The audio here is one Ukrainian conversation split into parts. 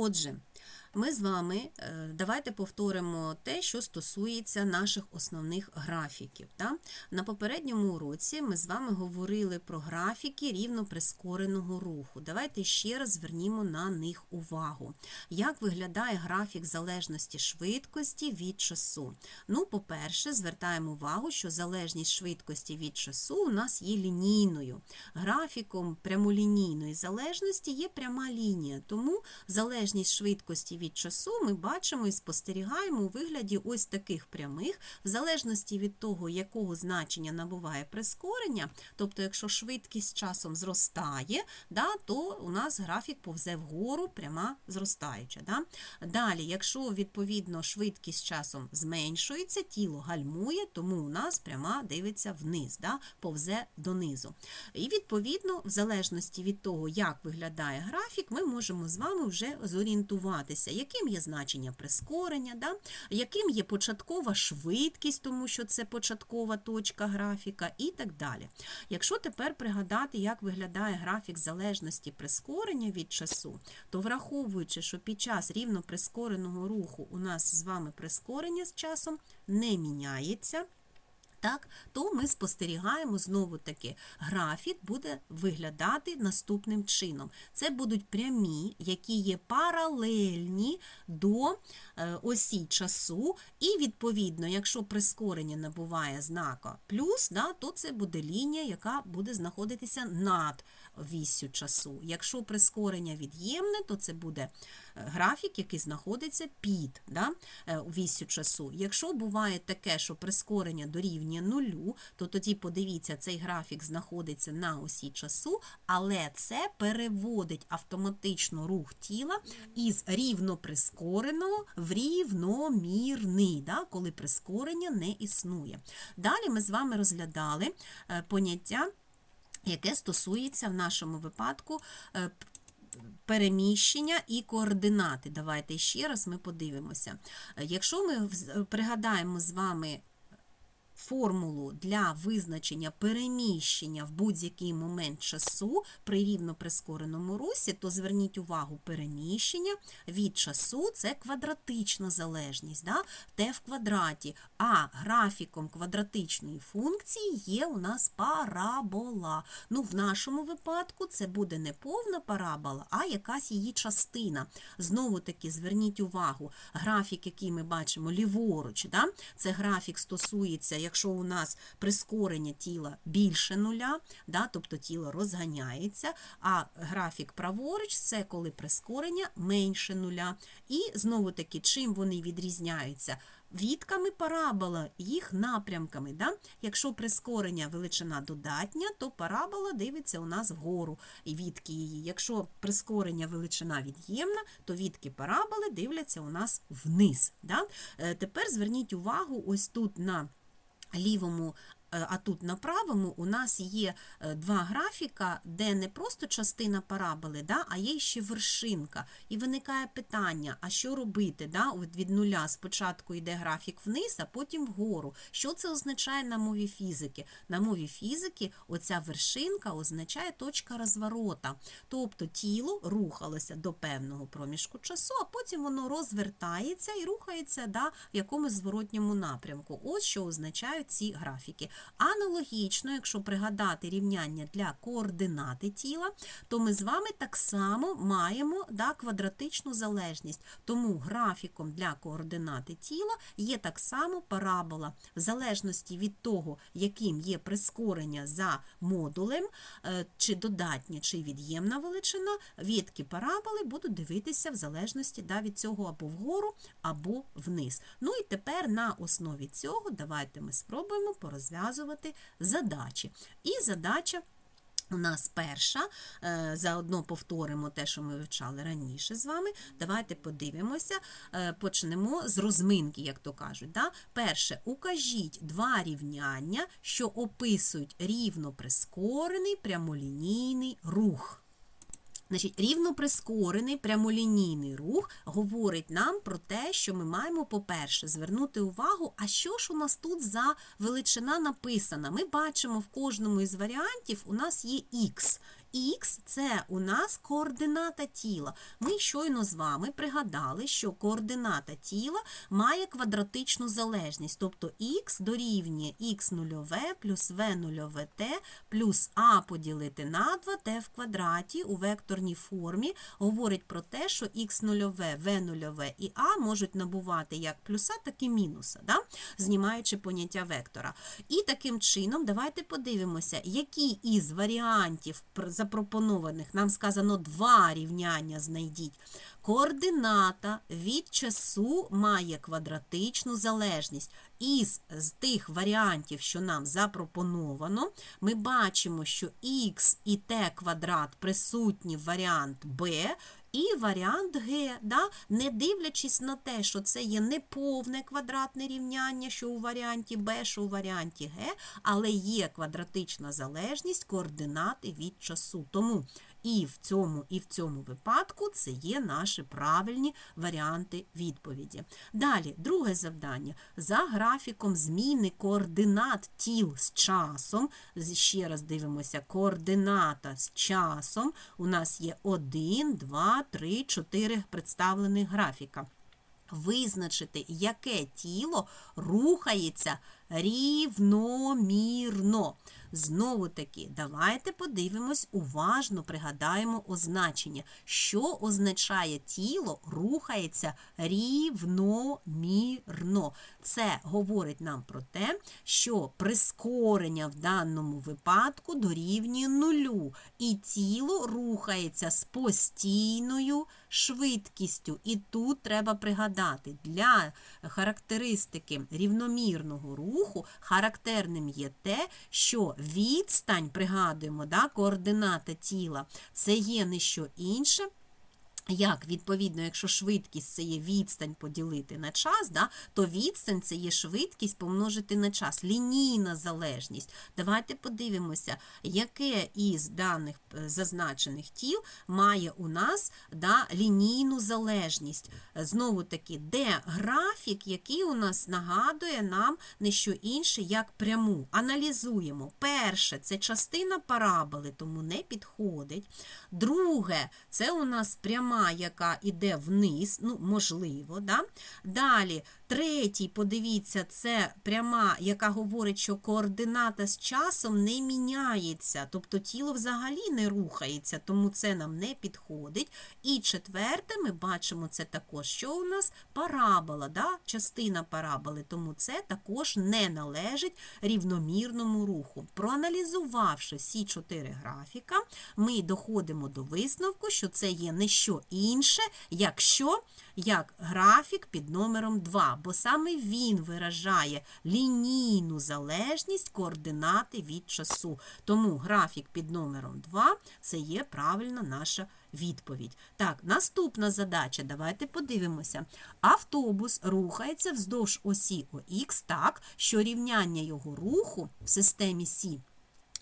Отже, ми з вами е, давайте повторимо те, що стосується наших основних графіків. Да? На попередньому уроці ми з вами говорили про графіки рівно прискореного руху. Давайте ще раз звернімо на них увагу. Як виглядає графік залежності швидкості від часу? Ну, по-перше, звертаємо увагу, що залежність швидкості від часу у нас є лінійною. Графіком прямолінійної залежності є пряма лінія, тому залежність швидкості від часу ми бачимо і спостерігаємо у вигляді ось таких прямих, в залежності від того, якого значення набуває прискорення, тобто, якщо швидкість часом зростає, да, то у нас графік повзе вгору, пряма зростаюча. Да? Далі, якщо відповідно швидкість часом зменшується, тіло гальмує, тому у нас пряма дивиться вниз, да, повзе донизу. І відповідно, в залежності від того, як виглядає графік, ми можемо з вами вже зорієнтуватися, яким є значення прискорення, да, яким є початкова швидкість, тому що це початкова точка графіка і так далі. Якщо тепер пригадати, як виглядає графік залежності прискорення від часу, то враховуючи, що під час рівно прискореного руху у нас з вами прискорення з часом не міняється. Так, то ми спостерігаємо знову таки, графік буде виглядати наступним чином. Це будуть прямі, які є паралельні до е, осі часу, і відповідно, якщо прискорення набуває знака плюс, да, то це буде лінія, яка буде знаходитися над віссю часу. Якщо прискорення від'ємне, то це буде е, графік, який знаходиться під да, е, віссю часу. Якщо буває таке, що прискорення дорівнює нулю, то тоді подивіться, цей графік знаходиться на осі часу, але це переводить автоматично рух тіла із рівно прискореного в рівномірний, да, коли прискорення не існує. Далі ми з вами розглядали е, поняття яке стосується в нашому випадку е, переміщення і координати. Давайте ще раз ми подивимося. Е, Якщо ми пригадаємо з вами формулу для визначення переміщення в будь-який момент часу при рівно прискореному русі, то зверніть увагу, переміщення від часу це квадратична залежність, да? t в квадраті, а графіком квадратичної функції є у нас парабола. Ну, в нашому випадку це буде не повна парабола, а якась її частина. Знову таки, зверніть увагу, графік, який ми бачимо ліворуч, да? це графік стосується, якщо у нас прискорення тіла більше нуля, да? тобто тіло розганяється, а графік праворуч це коли прискорення менше нуля. І знову таки, чим вони відрізняються? Відками парабола, їх напрямками. Да? Якщо прискорення величина додатня, то парабола дивиться у нас вгору і відки її. Якщо прискорення величина від'ємна, то відки параболи дивляться у нас вниз. Да? Е, Тепер зверніть увагу ось тут на лівому. е, А тут на правому у нас є е, два графіка, де не просто частина параболи, да, а є ще вершинка. І виникає питання: а що робити? Да? Від нуля спочатку йде графік вниз, а потім вгору. Що це означає на мові фізики? На мові фізики оця вершинка означає точка розворота. Тобто тіло рухалося до певного проміжку часу, а потім воно розвертається і рухається да, в якомусь зворотньому напрямку. Ось що означають ці графіки. Аналогічно, якщо пригадати рівняння для координати тіла, то ми з вами так само маємо да, квадратичну залежність. Тому графіком для координати тіла є так само парабола. В залежності від того, яким є прискорення за модулем, е, чи додатня, чи від'ємна величина, відки параболи будуть дивитися в залежності да, від цього або вгору, або вниз. Ну і тепер на основі цього давайте ми спробуємо порозв'язувати задачі. І задача у нас перша, е, заодно повторимо те, що ми вивчали раніше з вами. Давайте подивимося, е, почнемо з розминки, як то кажуть. Да? Перше, укажіть два рівняння, що описують рівно прискорений прямолінійний рух. Значить, рівно прискорений прямолінійний рух говорить нам про те, що ми маємо, по-перше, звернути увагу, а що ж у нас тут за величина написана. Ми бачимо в кожному із варіантів у нас є х. Х це у нас координата тіла. Ми щойно з вами пригадали, що координата тіла має квадратичну залежність, тобто х дорівнює х нульове плюс v нульове t плюс а поділити на 2t в квадраті у векторній формі говорить про те, що х нульове, v нульове і а можуть набувати як плюса, так і мінуса, да? знімаючи поняття вектора. І таким чином давайте подивимося, які із варіантів запропонованих нам сказано два рівняння знайдіть. Координата від часу має квадратичну залежність. Із з тих варіантів, що нам запропоновано, ми бачимо, що х і t квадрат присутні в варіант b, і варіант Г, да? не дивлячись на те, що це є неповне квадратне рівняння, що у варіанті Б, що у варіанті Г, але є квадратична залежність координати від часу. Тому і в цьому, і в цьому випадку це є наші правильні варіанти відповіді. Далі, друге завдання. За графіком зміни координат тіл з часом, ще раз дивимося, координата з часом. У нас є 1, 2, 3, 4 представлених графіка. Визначити, яке тіло рухається рівномірно. Знову таки, давайте подивимось уважно, пригадаємо означення. Що означає тіло рухається рівномірно? Це говорить нам про те, що прискорення в даному випадку дорівнює нулю, і тіло рухається з постійною швидкістю. І тут треба пригадати, для характеристики рівномірного руху характерним є те, що відстань, пригадуємо, да, координата тіла, це є не що інше. Як, відповідно, якщо швидкість це є відстань поділити на час, да, то відстань це є швидкість помножити на час, лінійна залежність. Давайте подивимося, яке із даних е, зазначених тіл має у нас да, лінійну залежність. Знову таки, де графік, який у нас нагадує нам не що інше, як пряму. Аналізуємо. Перше, це частина параболи, тому не підходить. Друге, це у нас пряма, яка йде вниз, ну, можливо. Да? Далі, третій, подивіться, це пряма, яка говорить, що координата з часом не міняється, тобто тіло взагалі не рухається, тому це нам не підходить. І четверте, ми бачимо це також, що у нас парабола, да? частина параболи, тому це також не належить рівномірному руху. Проаналізувавши всі чотири графіка, ми доходимо до висновку, що це є не що інше, якщо як графік під номером 2, бо саме він виражає лінійну залежність координати від часу. Тому графік під номером 2 це є правильна наша відповідь. Так, наступна задача. Давайте подивимося. Автобус рухається вздовж осі ОХ так, що рівняння його руху в системі Сі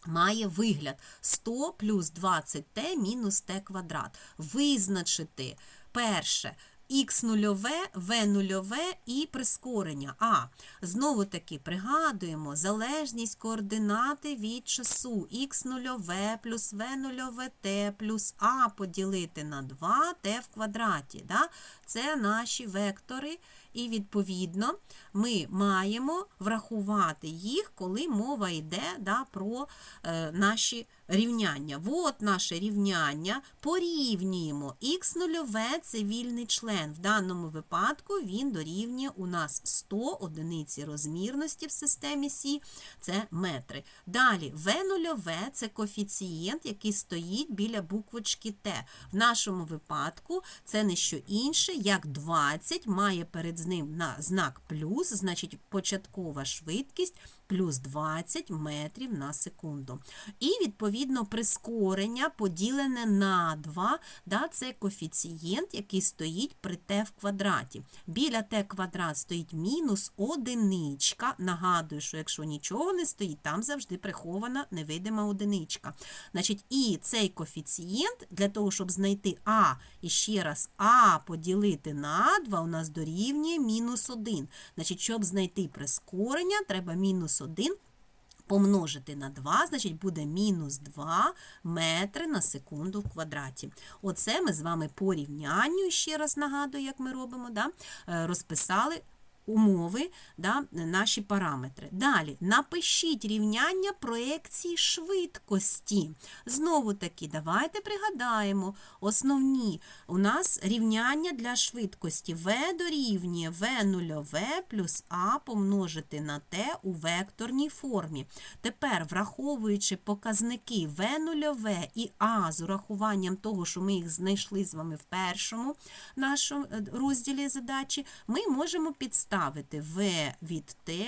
має вигляд 100 плюс 20t мінус t квадрат. Визначити перше х нульове, в нульове і прискорення. А, знову таки пригадуємо залежність координати від часу х нульове плюс в нульове t плюс а поділити на 2t в квадраті. Да? Це наші вектори, і відповідно ми маємо врахувати їх, коли мова йде да, про е, наші рівняння. От наше рівняння. Порівнюємо. Х нульове це вільний член. В даному випадку він дорівнює у нас 100 одиниці розмірності в системі Сі, це метри. Далі В нульове це коефіцієнт, який стоїть біля буквочки Т. В нашому випадку це не що інше, як 20 має перед ним на знак плюс, значить початкова швидкість плюс 20 метрів на секунду. І, відповідно, прискорення поділене на 2, да, це коефіцієнт, який стоїть при t в квадраті. Біля t квадрат стоїть мінус одиничка. Нагадую, що якщо нічого не стоїть, там завжди прихована невидима одиничка. Значить, і цей коефіцієнт для того, щоб знайти А, і ще раз А поділити на 2, у нас дорівнює мінус 1. Значить, щоб знайти прискорення, треба мінус 1 помножити на 2, значить буде мінус 2 метри на секунду в квадраті. Оце ми з вами по рівнянню, ще раз нагадую, як ми робимо, да? е, розписали умови, да, наші параметри. Далі напишіть рівняння проекції швидкості. Знову таки, давайте пригадаємо основні у нас рівняння для швидкості v дорівнює v нульове плюс а помножити на t у векторній формі. Тепер, враховуючи показники v нульове і а з урахуванням того, що ми їх знайшли з вами в першому нашому е, розділі задачі, ми можемо підставити v від t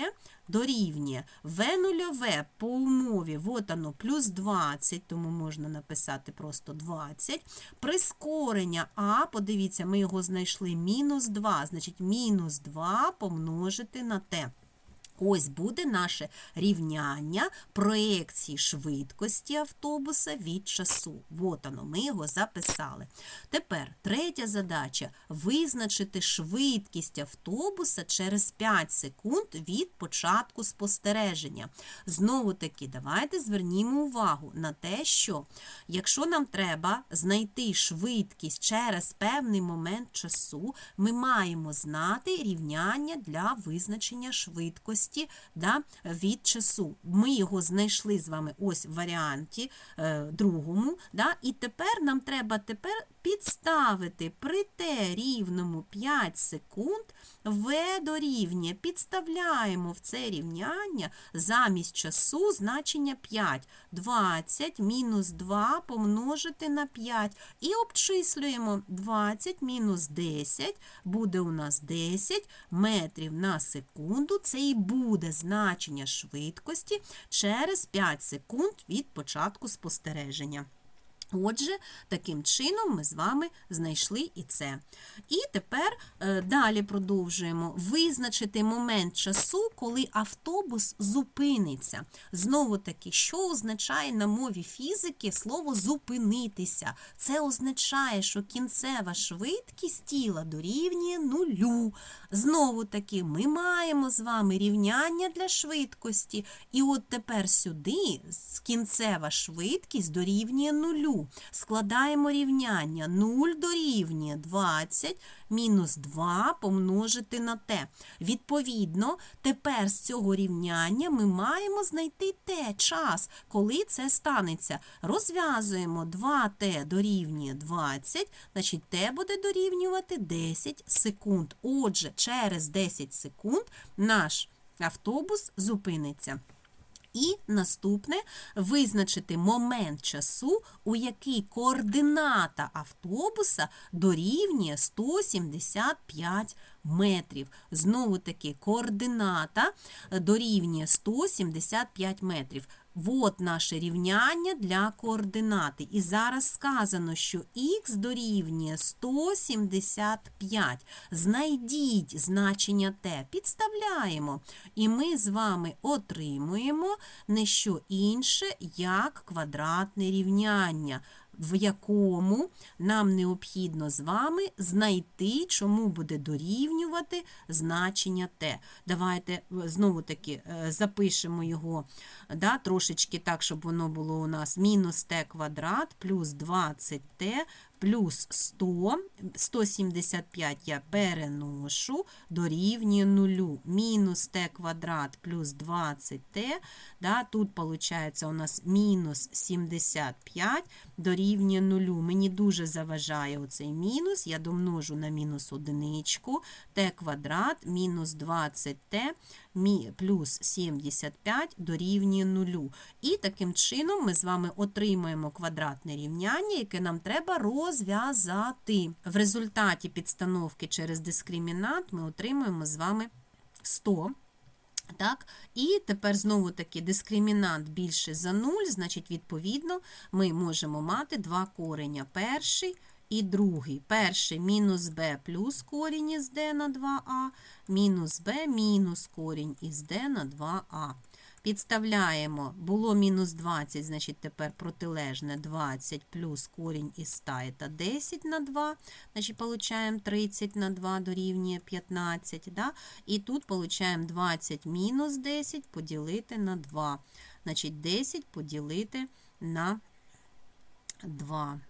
дорівнює v нульове по умові, от оно, плюс 20, тому можна написати просто 20. Прискорення а, подивіться, ми його знайшли мінус 2, значить мінус 2 помножити на t. Ось буде наше рівняння проекції швидкості автобуса від часу. От воно, ми його записали. Тепер третя задача визначити швидкість автобуса через 5 секунд від початку спостереження. Знову таки, давайте звернімо увагу на те, що якщо нам треба знайти швидкість через певний момент часу, ми маємо знати рівняння для визначення швидкості да, від часу. Ми його знайшли з вами ось в варіанті е, другому. Да, І тепер нам треба тепер підставити при t рівному 5 секунд v дорівнює. Підставляємо в це рівняння замість часу значення 5. 20 мінус 2 помножити на 5. І обчислюємо 20 мінус 10 буде у нас 10 метрів на секунду. Це і буде значення швидкості через 5 секунд від початку спостереження. Отже, таким чином ми з вами знайшли і це. І тепер е, далі продовжуємо визначити момент часу, коли автобус зупиниться. Знову таки, що означає на мові фізики слово зупинитися? Це означає, що кінцева швидкість тіла дорівнює нулю. Знову таки, ми маємо з вами рівняння для швидкості. І от тепер сюди кінцева швидкість дорівнює нулю. Складаємо рівняння 0 дорівнює 20 мінус 2 помножити на t. Відповідно, тепер з цього рівняння ми маємо знайти t, час, коли це станеться. Розв'язуємо 2t дорівнює 20, значить t буде дорівнювати 10 секунд. Отже, через 10 секунд наш автобус зупиниться. І наступне визначити момент часу, у який координата автобуса дорівнює 175 метрів. Знову таки, координата дорівнює 175 метрів. От наше рівняння для координати. І зараз сказано, що х дорівнює 175. Знайдіть значення t, підставляємо. І ми з вами отримуємо не що інше, як квадратне рівняння в якому нам необхідно з вами знайти, чому буде дорівнювати значення t. Давайте е, знову таки е, запишемо його да, трошечки так, щоб воно було у нас мінус t квадрат плюс 20t плюс 100, 175 я переношу, дорівнює 0. Мінус t квадрат плюс 20t. Да, Тут, виходить, у нас мінус 75 дорівнює 0. Мені дуже заважає оцей мінус. Я домножу на мінус одиничку, t квадрат мінус 20t плюс 75 дорівнює 0. І таким чином ми з вами отримаємо квадратне рівняння, яке нам треба розв'язати. В результаті підстановки через дискримінант ми отримуємо з вами 100. Так, І тепер знову таки дискримінант більше за 0, значить, відповідно, ми можемо мати два кореня. Перший і другий. Перший мінус b плюс корінь із d на 2а, мінус b мінус корінь із d на 2а. Підставляємо, було мінус 20, значить тепер протилежне 20 плюс корінь із 100 це 10 на 2, значить получаємо 30 на 2 дорівнює 15. Да? І тут получаємо 20 мінус 10 поділити на 2. Значить, 10 поділити на 2,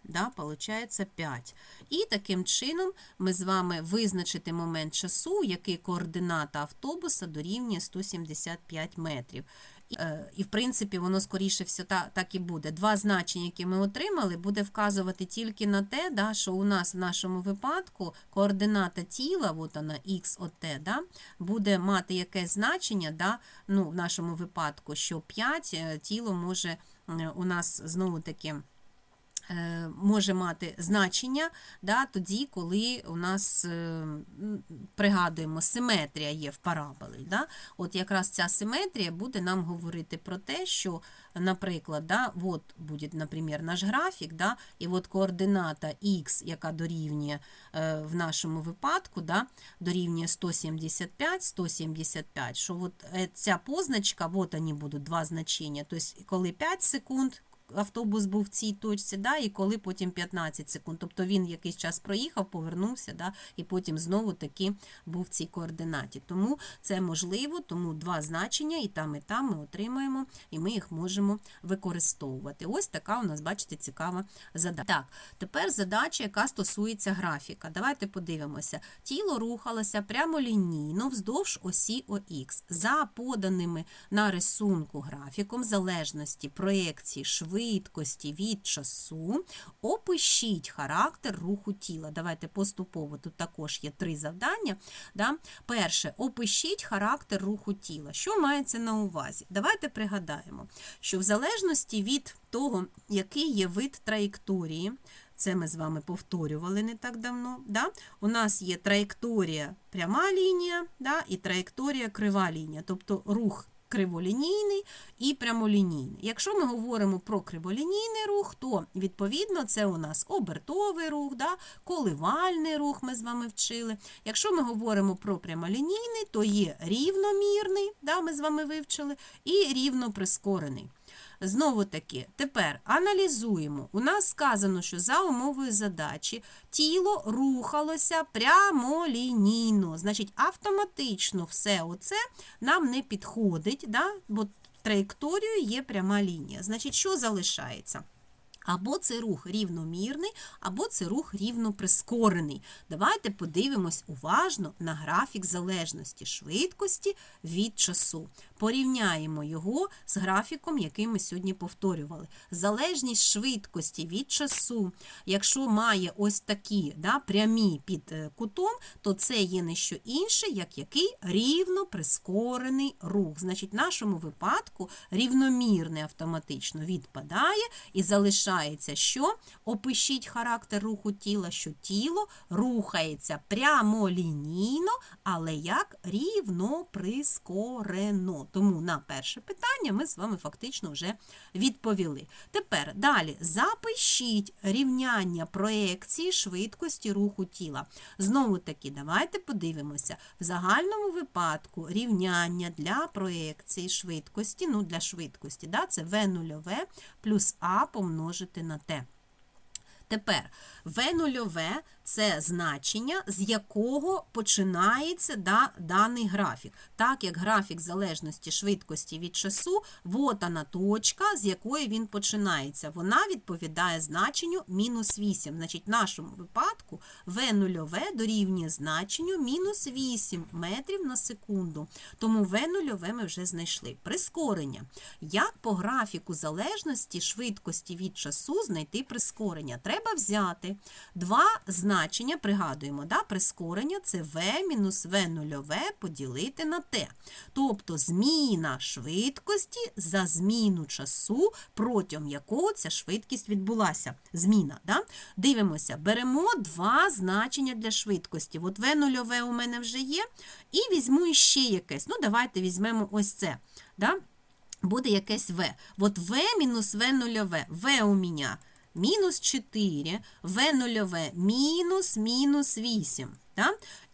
да, получається 5. І таким чином ми з вами визначити момент часу, який координата автобуса дорівнює 175 метрів. І, е, І, в принципі, воно скоріше все та, так і буде. Два значення, які ми отримали, буде вказувати тільки на те, да, що у нас в нашому випадку координата тіла, от вона х от t, да, буде мати якесь значення, да, ну, в нашому випадку, що 5 е, тіло може у нас знову таки. Е, Може мати значення да, тоді, коли у нас е, пригадуємо, симетрія є в параболі. Да? От якраз ця симетрія буде нам говорити про те, що, наприклад, да, от буде, наприклад, наш графік, да, і от координата х, яка дорівнює е, в нашому випадку, да, дорівнює 175, 175, що от ця позначка, от вони будуть два значення, тобто коли 5 секунд, автобус був в цій точці, да, і коли потім 15 секунд. Тобто він якийсь час проїхав, повернувся, да, і потім знову таки був в цій координаті. Тому це можливо, тому два значення, і там, і там ми отримаємо, і ми їх можемо використовувати. Ось така у нас, бачите, цікава задача. Так, тепер задача, яка стосується графіка. Давайте подивимося. Тіло рухалося прямолінійно вздовж осі ОХ. За поданими на рисунку графіком залежності проєкції швидкості від часу, опишіть характер руху тіла. Давайте поступово, тут також є три завдання. Да? Перше, опишіть характер руху тіла. Що мається на увазі? Давайте пригадаємо, що в залежності від того, який є вид траєкторії, це ми з вами повторювали не так давно. Да? У нас є траєкторія пряма лінія да? і траєкторія крива лінія, тобто рух криволінійний і прямолінійний. Якщо ми говоримо про криволінійний рух, то відповідно це у нас обертовий рух, да? коливальний рух ми з вами вчили. Якщо ми говоримо про прямолінійний, то є рівномірний, да? ми з вами вивчили, і рівноприскорений. Знову таки, тепер аналізуємо. У нас сказано, що за умовою задачі тіло рухалося прямолінійно. Значить, автоматично все оце нам не підходить, да? бо траєкторією є пряма лінія. Значить, що залишається? Або це рух рівномірний, або це рух рівноприскорений. Давайте подивимось уважно на графік залежності швидкості від часу. Порівняємо його з графіком, який ми сьогодні повторювали. Залежність швидкості від часу, якщо має ось такі да, прямі під е, кутом, то це є не що інше, як який рівно прискорений рух. Значить, в нашому випадку рівномірний автоматично відпадає і залишається, що опишіть характер руху тіла, що тіло рухається прямолінійно, але як рівно прискорено. Тому на перше питання ми з вами фактично вже відповіли. Тепер далі запишіть рівняння проекції швидкості руху тіла. Знову таки, давайте подивимося. В загальному випадку рівняння для проекції швидкості, ну для швидкості, да, це v нульове плюс а помножити на t. Тепер v нульове це значення, з якого починається да, даний графік. Так як графік залежності швидкості від часу, вот вона точка, з якої він починається. Вона відповідає значенню мінус 8. Значить, в нашому випадку v нульове дорівнює значенню мінус 8 метрів на секунду. Тому v нульове ми вже знайшли. Прискорення. Як по графіку залежності швидкості від часу знайти прискорення? Треба взяти два значення, пригадуємо, да, прискорення це v мінус v нульове поділити на t. Тобто зміна швидкості за зміну часу, протягом якого ця швидкість відбулася. Зміна. Да? Дивимося, беремо два значення для швидкості. От v нульове у мене вже є. І візьму ще якесь. Ну, давайте візьмемо ось це. Да? Буде якесь v. От v мінус v нульове. v у мене мінус 4, В нульове мінус мінус 8. Да?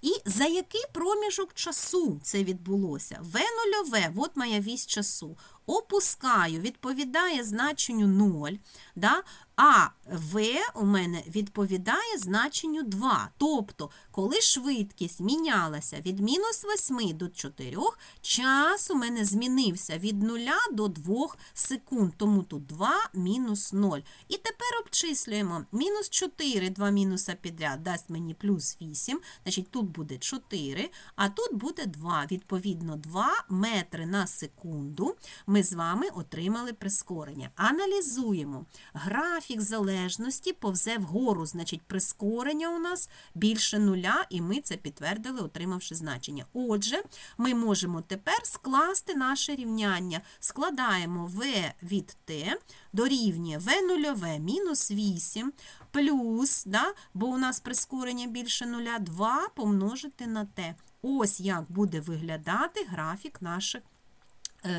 І за який проміжок часу це відбулося? В нульове, от моя вісь часу. Опускаю, відповідає значенню 0, да? а В у мене відповідає значенню 2. Тобто, коли швидкість мінялася від мінус 8 до 4, час у мене змінився від 0 до 2 секунд, тому тут 2 мінус 0. І тепер обчислюємо. Мінус 4, 2 мінуса підряд дасть мені плюс 8, значить тут буде 4, а тут буде 2. Відповідно, 2 метри на секунду ми з вами отримали прискорення. Аналізуємо. Графік залежності повзе вгору, значить прискорення у нас більше нуля, і ми це підтвердили, отримавши значення. Отже, ми можемо тепер скласти наше рівняння. Складаємо v від t дорівнює v нульове мінус 8 плюс, да, бо у нас прискорення більше нуля, 2 помножити на t. Ось як буде виглядати графік наших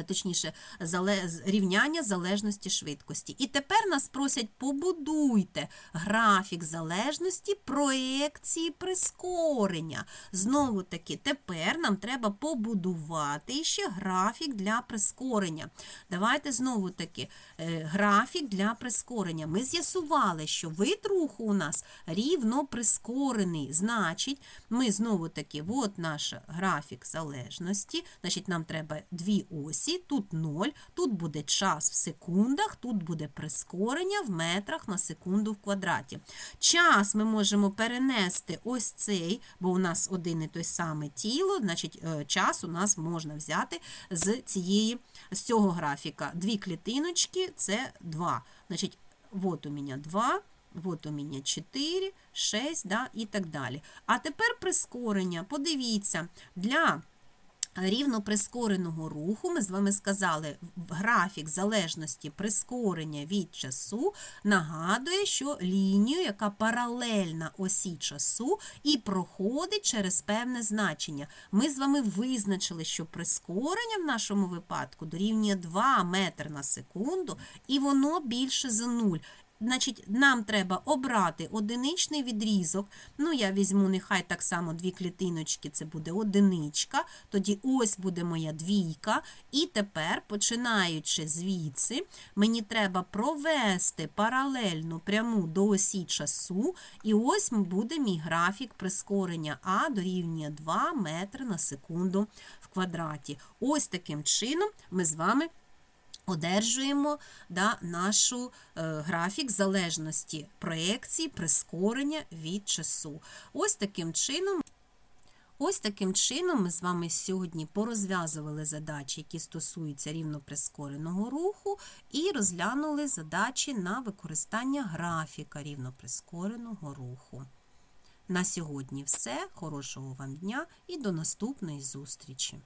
точніше, рівняння залежності швидкості. І тепер нас просять побудуйте графік залежності проекції прискорення. Знову таки, тепер нам треба побудувати ще графік для прискорення. Давайте знову таки е, графік для прискорення. Ми з'ясували, що вид руху у нас рівно прискорений. Значить, ми знову таки, от наш графік залежності. Значить, нам треба дві осі, тут 0, тут буде час в секундах, тут буде прискорення в метрах на секунду в квадраті. Час ми можемо перенести ось цей, бо у нас один і той самий тіло, значить, е, час у нас можна взяти з цієї, з цього графіка. Дві клітиночки це 2. Значить, от у мене 2. Вот у мене 4, 6, да, і так далі. А тепер прискорення. Подивіться, для рівно прискореного руху ми з вами сказали, графік залежності прискорення від часу нагадує, що лінію, яка паралельна осі часу і проходить через певне значення. Ми з вами визначили, що прискорення в нашому випадку дорівнює 2 метри на секунду, і воно більше за 0. Значить, нам треба обрати одиничний відрізок. Ну, я візьму нехай так само дві клітиночки, це буде одиничка. Тоді ось буде моя двійка. І тепер, починаючи звідси, мені треба провести паралельну пряму до осі часу. І ось буде мій графік прискорення А дорівнює 2 метри на секунду в квадраті. Ось таким чином ми з вами одержуємо да, нашу е, графік залежності проекції прискорення від часу. Ось таким чином. Ось таким чином ми з вами сьогодні порозв'язували задачі, які стосуються рівноприскореного руху, і розглянули задачі на використання графіка рівноприскореного руху. На сьогодні все. Хорошого вам дня і до наступної зустрічі!